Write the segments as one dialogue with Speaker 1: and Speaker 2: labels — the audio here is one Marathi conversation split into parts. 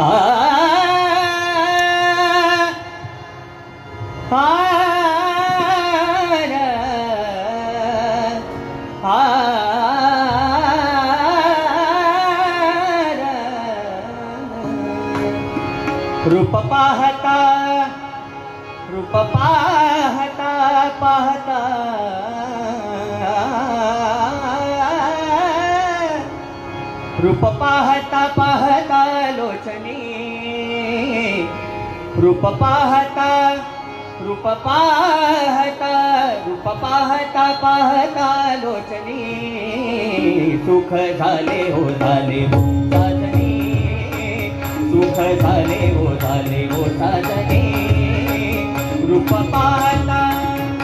Speaker 1: रूप पाहता रूप पाहता। पाहता रूप पाहता पाहता। रूप पाहता रूप पाहता रूप पाहता पाहता लोचनी सुख झाले हो झाले हो साजनी सुख झाले हो झाले हो साजनी. रूप पाहता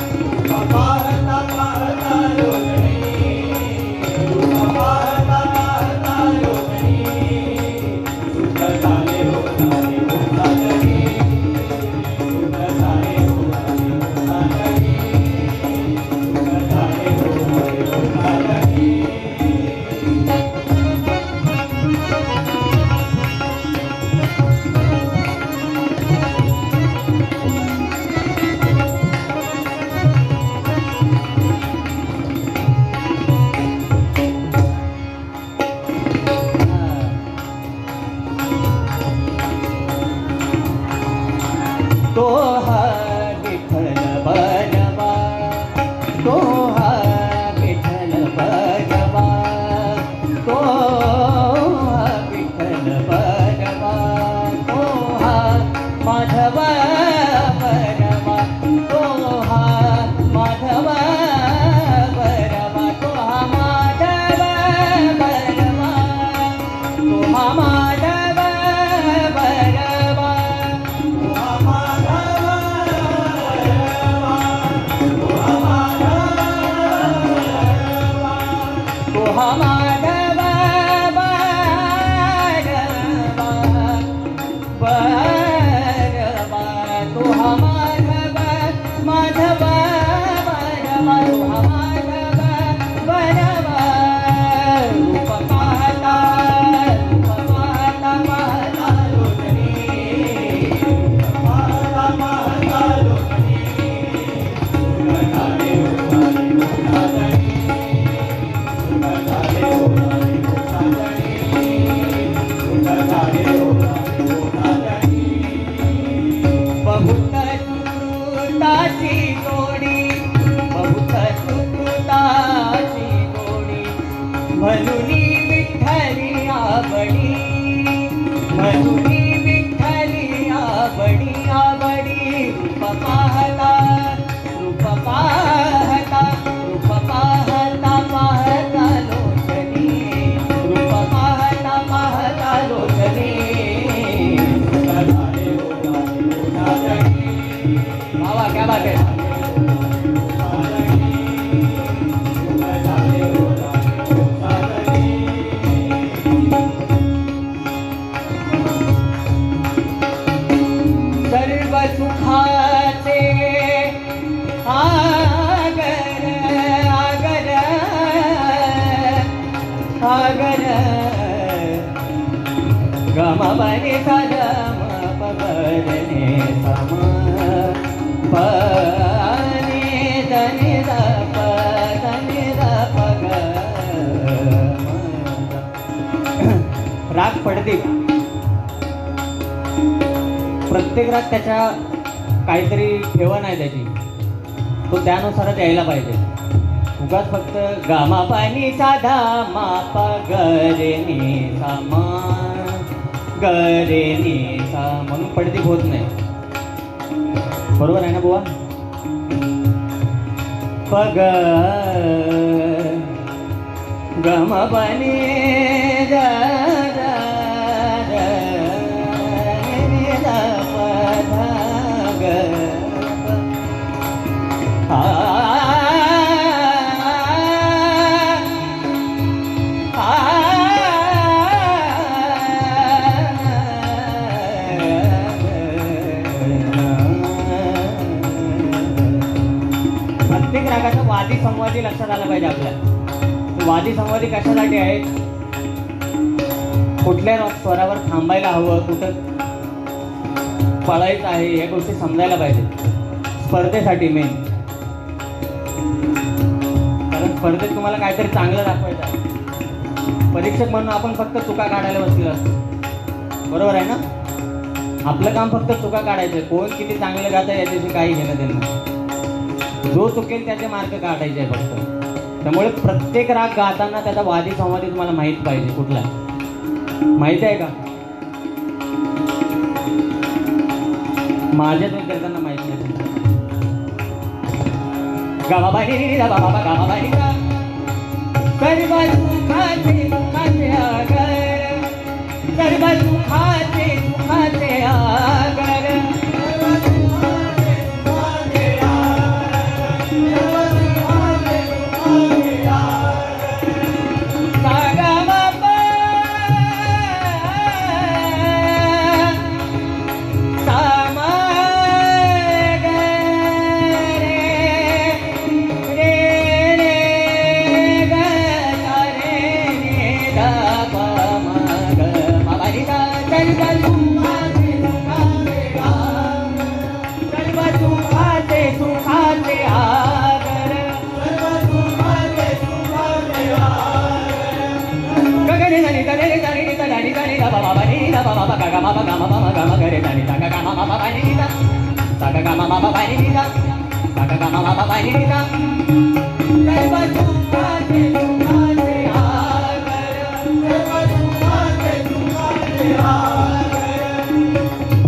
Speaker 1: रूप पाहता पाहता लोचनी. तो goodbye. सुकृताची गोडी बहुत सुकृताची गोडी म्हणुनी विठ्ठली आवडी म्हणुनी विठ्ठली आवडी आवडी राग पडते. प्रत्येक राग त्याच्या काहीतरी ठेवण आहे त्याची. तो त्यानुसारच यायला पाहिजे. उगाच फक्त गामा पाणी साधा मापा गरे नि सामा गरे नि सा म्हणून पडती होत नाही. बरोबर आहे ना बुवा? पग गम पाणी वादी संवादी लक्षात आला पाहिजे आपल्या. वादी संवादी कशासाठी आहेत? कुठल्या स्वरावर थांबायला हवं? कुठं पळायचं आहे? या गोष्टी समजायला पाहिजे. स्पर्धेसाठी मेन कारण स्पर्धेत तुम्हाला काहीतरी चांगलं दाखवायचं आहे. परीक्षक म्हणून आपण फक्त चुका काढायला बसलेलो असतो. बरोबर आहे ना? आपलं काम फक्त चुका काढायचं कोण किती चांगलं गातं याच्याशी काही घेणं त्यांना जो चुकेल त्याचे मार्ग काढायचे आहे फक्त. त्यामुळे प्रत्येक राग गाताना त्याचा वादी संवादी तुम्हाला माहीत पाहिजे कुठला माहिती आहे का? माझ्याच विद्यार्थ्यांना माहीत नाही. गाबाबाई बाई गावा बाबा गावा गा सुखाचे सुखाचे आगर सुखाचे सुखाचे आगर.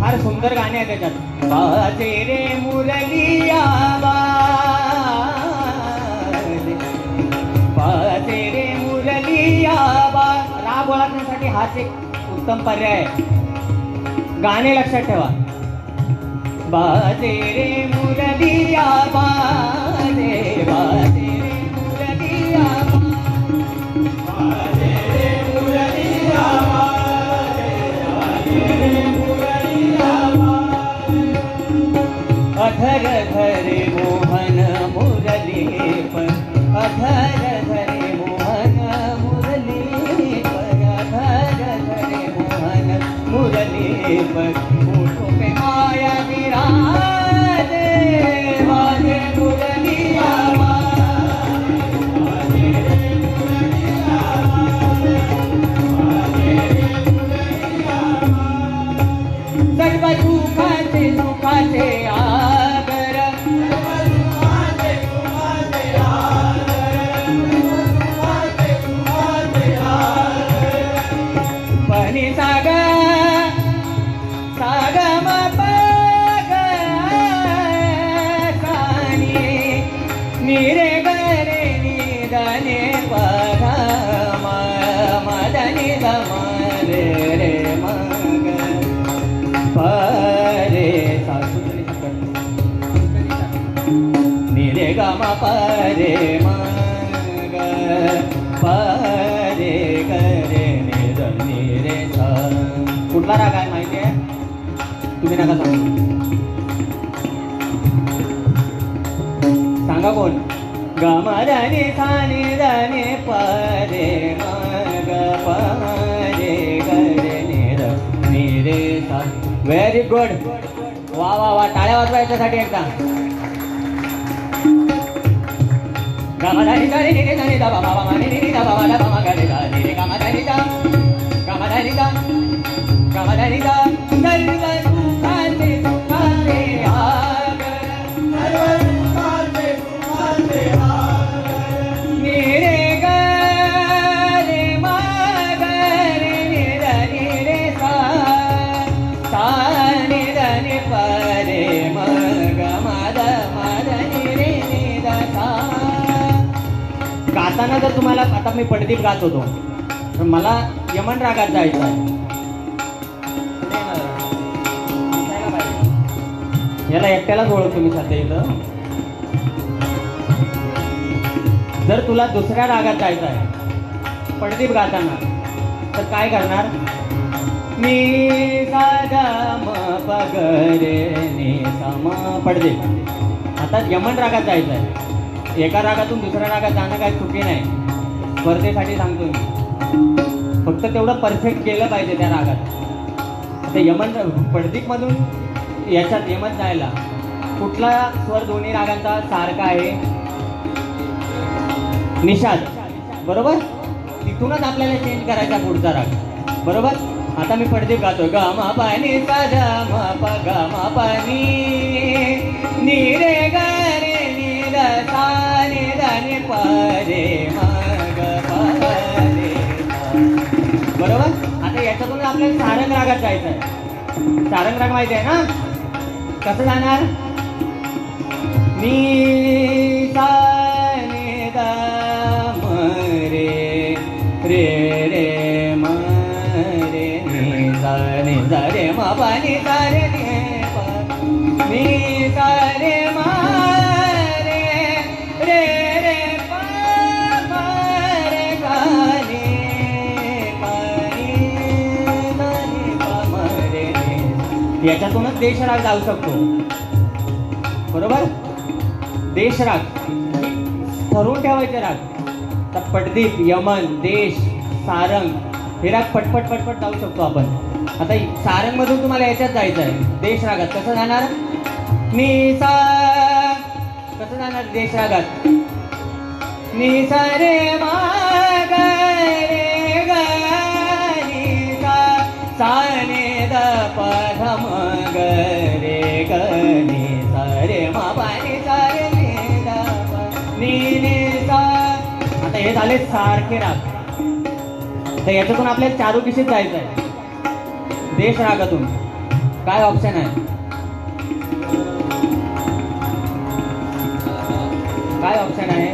Speaker 1: फार सुंदर गाणे आहे त्याच्यात. बाजे रे मुरलिया बाजे रे मुरलिया बा. राग ओळखण्यासाठी हाच एक उत्तम पर्याय आहे. गाणे लक्षात ठेवा. बाजे रे मुरलिया बाजे बाजे रे मुरलिया बाजे रे मुरलिया अधर धरे मोहन मुरली पर अधर परे मग परे करे निर निरे सा कुठला राग आहे माहिती आहे तुम्ही नका सांगू. सांगा कोण? गमरणी थानी दने परे मग परे करे निर निरे सा व्हेरी गुड वा वा वा. टाळ्या वाजवा याच्यासाठी एकदा. గమదరిత గమదరిత గమదరిత तुम्हाला आता मी पडदीप गात होतो. तर मला यमन रागात जायचं आहे. याला एकट्यालाच ओळखतो मी सध्या इथं. जर तुला दुसऱ्या रागात जायचं आहे पडदीप गाताना तर काय करणार? मी साधा म पगरे आता यमन रागात जायचं आहे. एका रागातून दुसऱ्या रागात जाणं काही चुकी नाही. स्पर्धेसाठी सांगतो मी. फक्त तेवढं परफेक्ट केलं पाहिजे त्या रागात. आता यमन पडदीपमधून याच्यात यमन जायला कुठला स्वर दोन्ही रागांचा सारखा आहे? निषाद. बरोबर? तिथूनच आपल्याला चेंज करायचा पुढचा राग. बरोबर? आता मी पडदीप गातो. ग मा पाणी सा ग मा पा ग मा पाणी. नी रे ग रे सा नि द नि प रे मा बरोबर? आता याच्यातून आपल्याला सारंग रागात जायचं आहे सारंग राग माहिती आहे ना? कसं जाणार? मी सा नि म रे रे रे म रे सा रे मा प सा याच्यातूनच देशराग जाऊ शकतो. बरोबर? देशराग ठरवून ठेवायचे राग तर पडदीप यमन देश सारंग हे राग पटपट पटपट जाऊ शकतो आपण. आता सारंग मधून तुम्हाला याच्यात जायचं आहे. देश रागात कसं जाणार? निसा. कसं जाणार देश रागात रे मा आले सारखे राग. तर याच्यातून आपल्याला चारू किशीत जायचं आहे देश रागातून. काय ऑप्शन आहे? काय ऑप्शन आहे?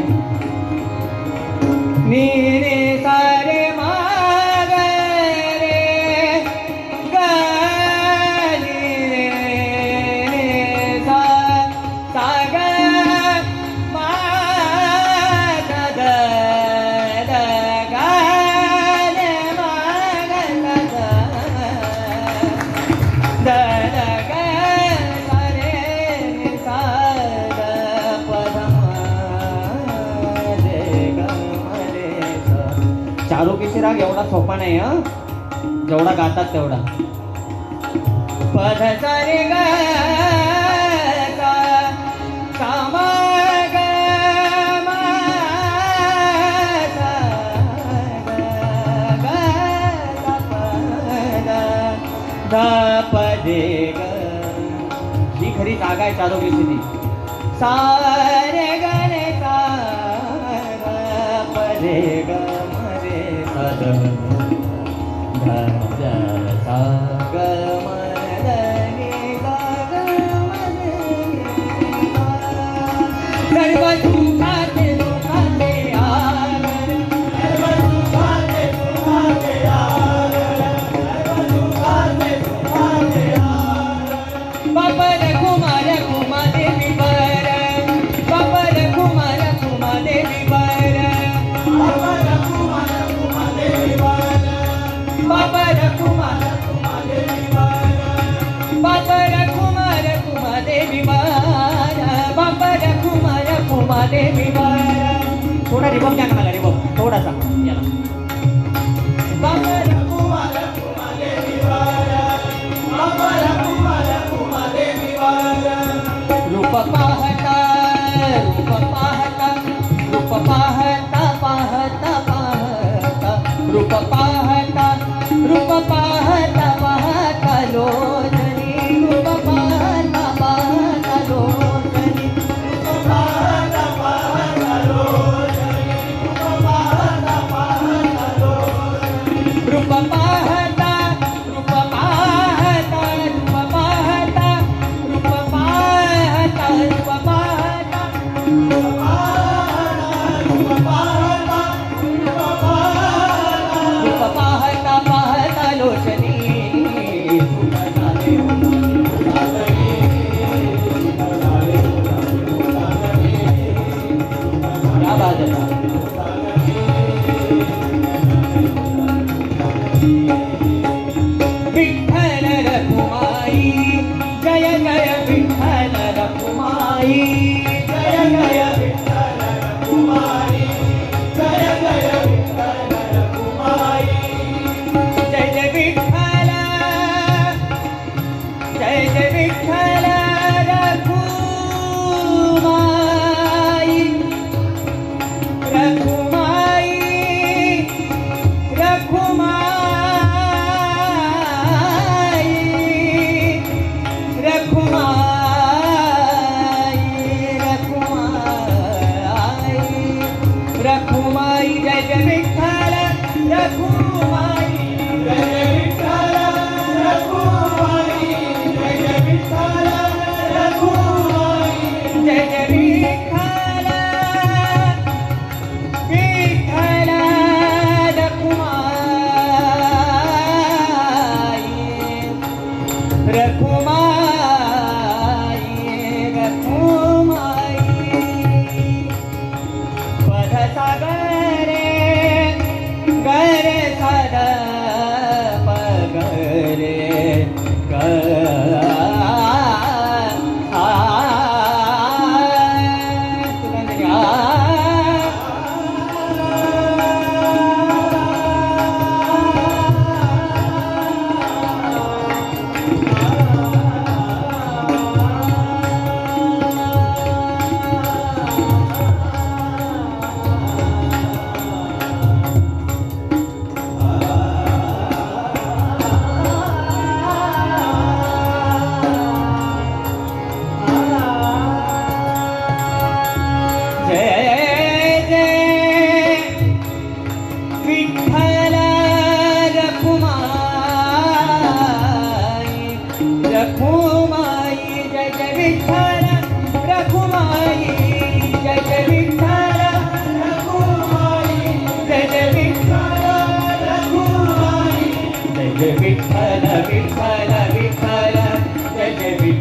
Speaker 1: राग एवढा सोपा नाही हा? जेवढा गातात तेवढा. पद सा रे ग ग ग. ही खरी जागा आहे चारोकीची ती सा रे ग रे ग ग. सा द ध द सा ग म द थोडा रिबॉक द्या मला रिबॉक थोडासा. याला. रूप पाहता रूप पाहता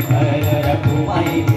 Speaker 1: 哎呀呀不卖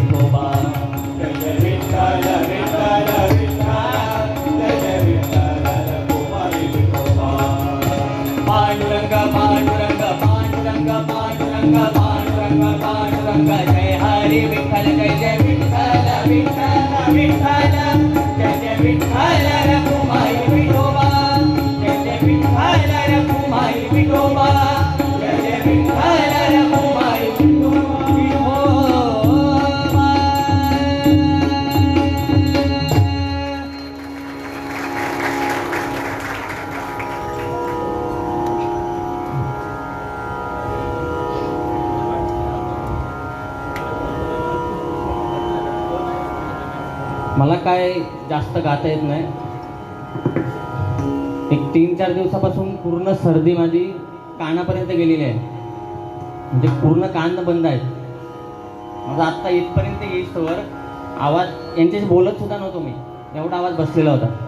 Speaker 1: काय जास्त गाता येत नाही. एक तीन चार दिवसापासून पूर्ण सर्दी माझी कानापर्यंत गेलेली आहे. म्हणजे पूर्ण कान बंद आहेत. माझा आत्ता इथपर्यंत येईस्तवर आवाज यांच्याशी बोलत सुद्धा नव्हतो मी. एवढा आवाज बसलेला होता.